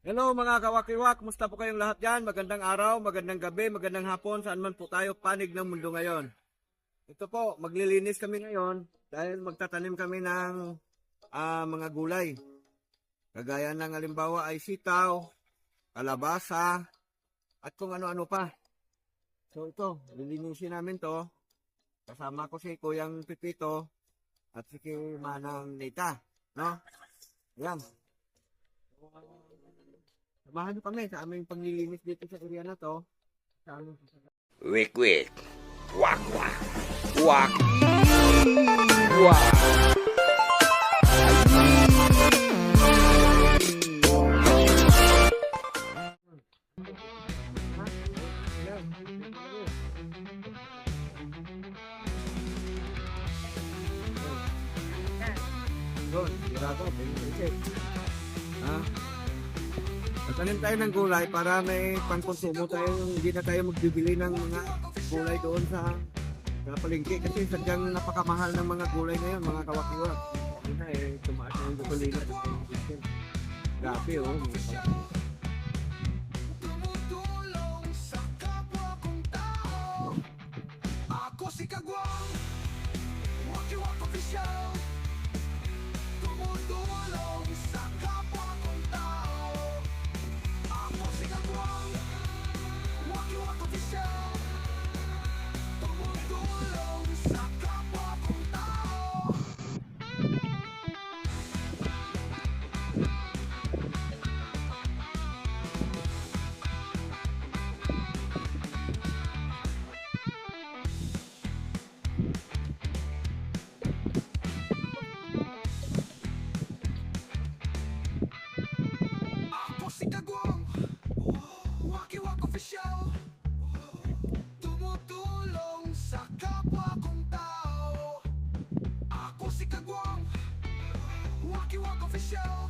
Hello mga kawakiwak, musta po kayong lahat dyan? Magandang araw, magandang gabi, magandang hapon, saan man po tayo panig ng mundo ngayon. Ito po, maglilinis kami ngayon dahil magtatanim kami ng ah, mga gulay. Kagaya ng halimbawa ay sitaw, kalabasa, at kung ano-ano pa. So ito, lilinisin namin to. Kasama ko si Kuyang Pipito at si Manang Nita. No? Ayan. Samahan nyo kami sa aming paglilinis dito sa area na to. Sa aming Wik wik. Wak wak. Wak. Wak. Doon, sigurado, pwede Ha? Magtanim tayo ng gulay para may pangkonsumo tayo, hindi na tayo magbibili ng mga gulay doon sa sa palengke kasi sadyang napakamahal ng mga gulay ngayon, mga kawakiwa. Yun na eh, tumaas na yung gasolina. Grabe oh. Wakiwak Official.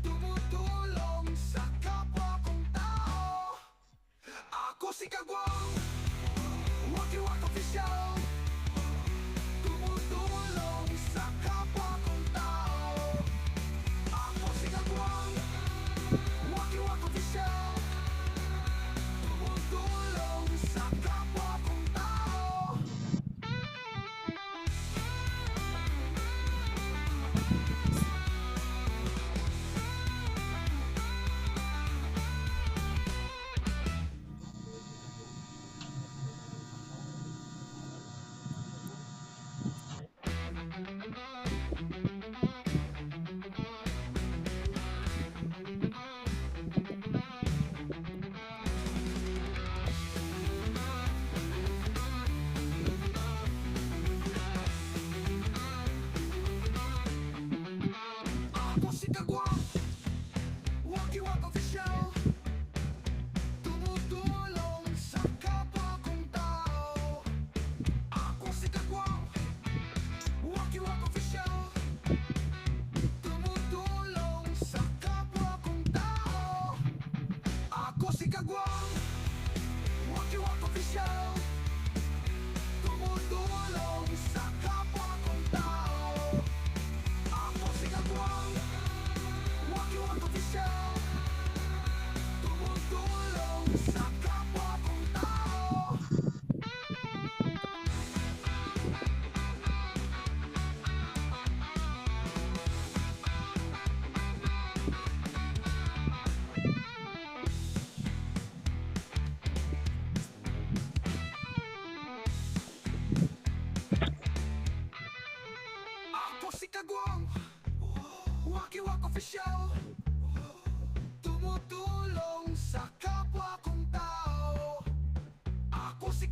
Tumutulong sa kapwa kong tao. Ako si Kagwang. Wakiwak Official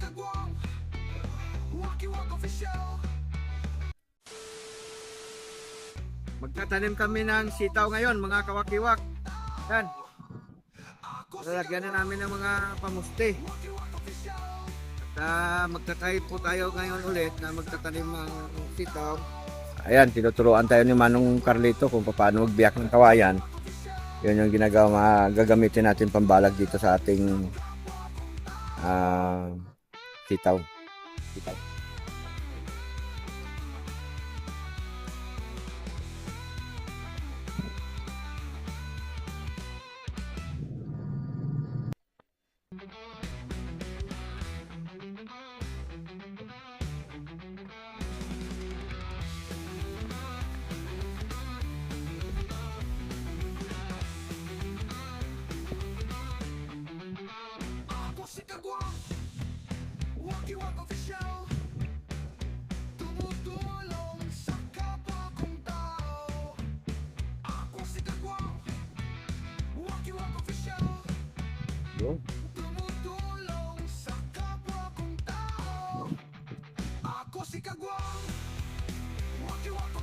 Ako si Kagwang Wakiwak Official Magtatanim kami ng sitaw ngayon, mga kawakiwak. Yan, lalagyan na namin ng mga Official At uh, magtatry po tayo ngayon ulit na magtatanim ng sitaw. Ayan, tinuturuan tayo ni Manong Carlito kung paano magbiyak ng kawayan. Yun yung ginagawa, gagamitin natin pambalag dito sa ating ah, sitaw. Sitaw. Yun.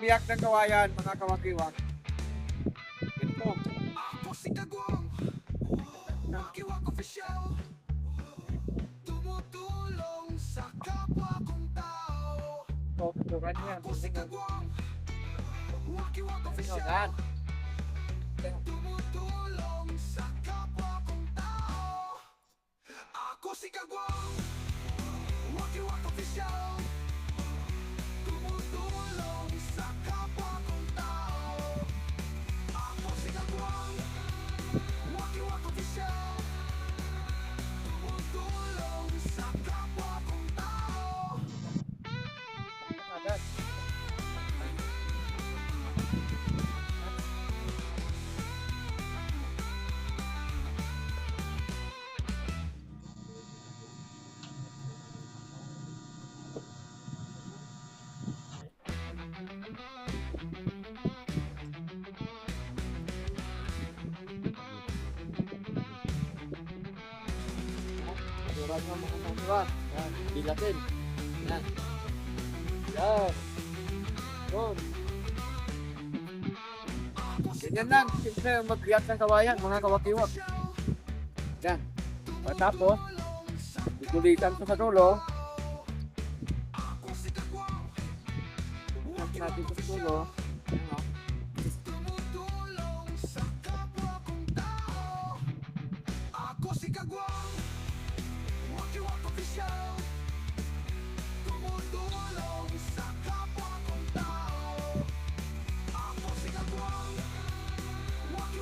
Pagbiyak ng kawayan, mga kawakiwak. Ito. Wakiwak Official Tumutulong sa kapwa kong tao Ito, tutukan niya. Ako si Kagwang Wakiwak Ito, Official yan. Tumutulong sa kapwa kong tao Ako si Kagwang Ng mga kawakiwak. Yan, bilatin. Yan. Yan. Yun. Ganyan lang. Siyempre, magbiyak ng kawayan, mga kawakiwak. Yan. Pagkatapos, ikulitan ko sa dulo. Yan natin sa dulo.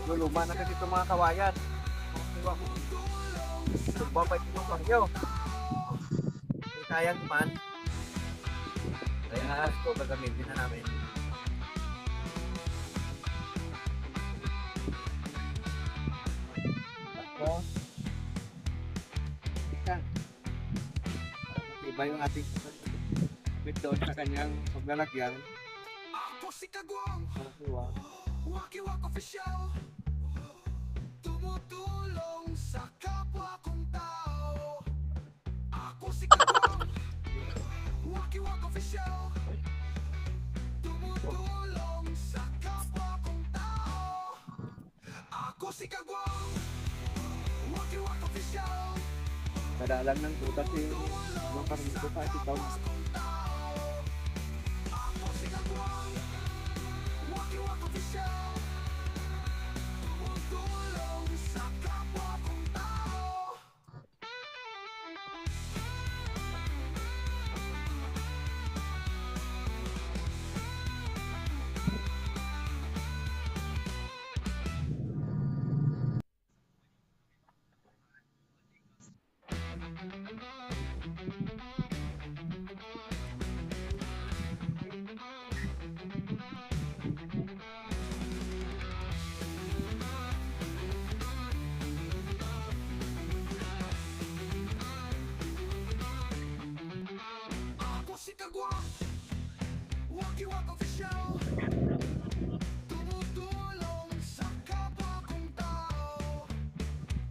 Luluma na kasi itong mga kawayan. Kawakiwak. Sumbabay ko ng bagyo. Hindi kayang man. Kaya ito gagamitin na namin. Tapos, yan. Iba yung ating bit doon sa kanyang paglalagyan. Ako si Kagwang Kawakiwak. Wakiwak Official Tumutulong sa kapwa kong tao. Ako si Kagwang Wakiwak Official. Tumutulong sa kapwa kong tao. Ako si Kagwang Wakiwak Official. Kadalang ng tutas si mga karnito pa ito.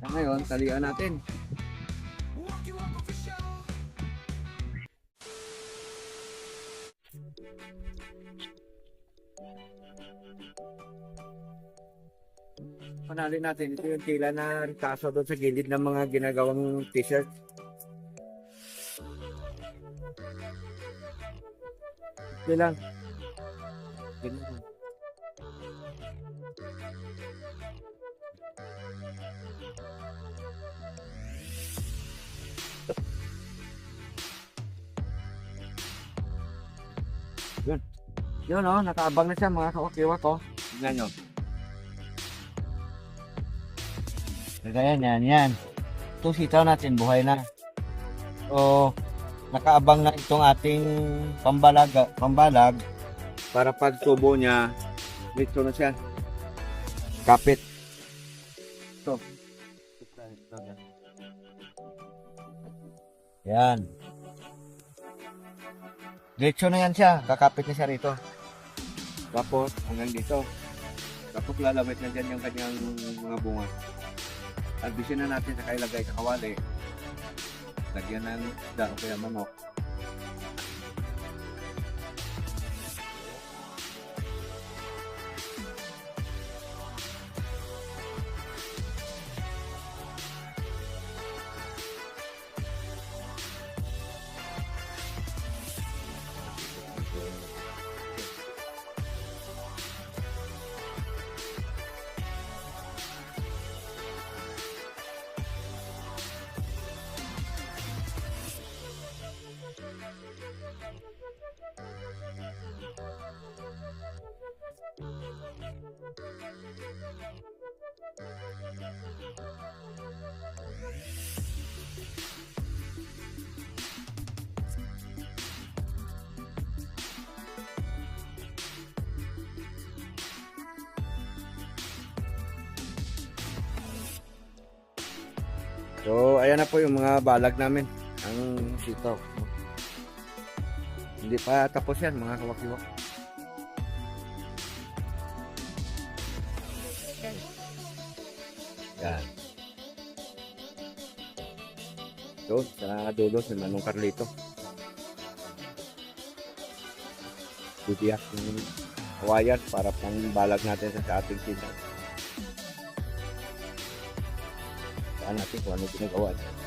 Sa ngayon, talian natin. Panalin natin. Ito yung tila na kaso doon sa gilid ng mga ginagawang t-shirt. Ito lang. Ganun lang. Yun. Yun oh, nakaabang na siya mga kawakiwa ko. Tingnan nyo. Kagaya yan, yan. Itong sitaw natin, buhay na. So, nakaabang na itong ating pambalag, pambalag para pag tubo niya, dito na siya. Kapit. Ito. Yan. Diretso na yan siya. Kakapit na siya rito. Tapos, hanggang dito. Tapos lalabit na dyan yung kanyang mga bunga. Albisin na natin sa kailagay sa kawali. Lagyan ng isda o kaya manok. So, ayan na po yung mga balag namin. Ang sitaw. Hindi pa tapos yan, mga kawakiwak. Yan. So, sa dulo si Manong Carlito. Titiyak yung kawayan para pang balag natin sa ating sitaw. Saan natin kung ano ginagawa niya.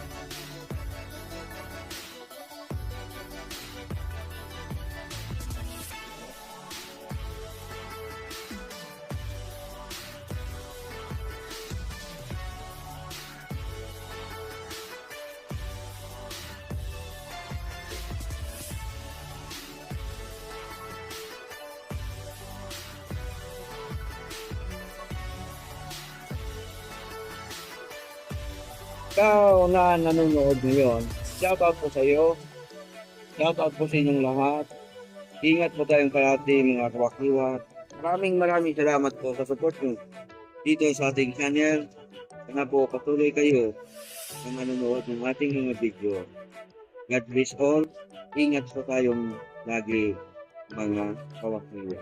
Ikaw na nanonood ngayon, shoutout po sa iyo. Shoutout po sa inyong lahat. Ingat po tayong parati mga kawakiwa. Maraming maraming salamat po sa support nyo dito sa ating channel. Sana po patuloy kayo na manonood ng ating mga video. God bless all. Ingat po tayong lagi mga kawakiwa.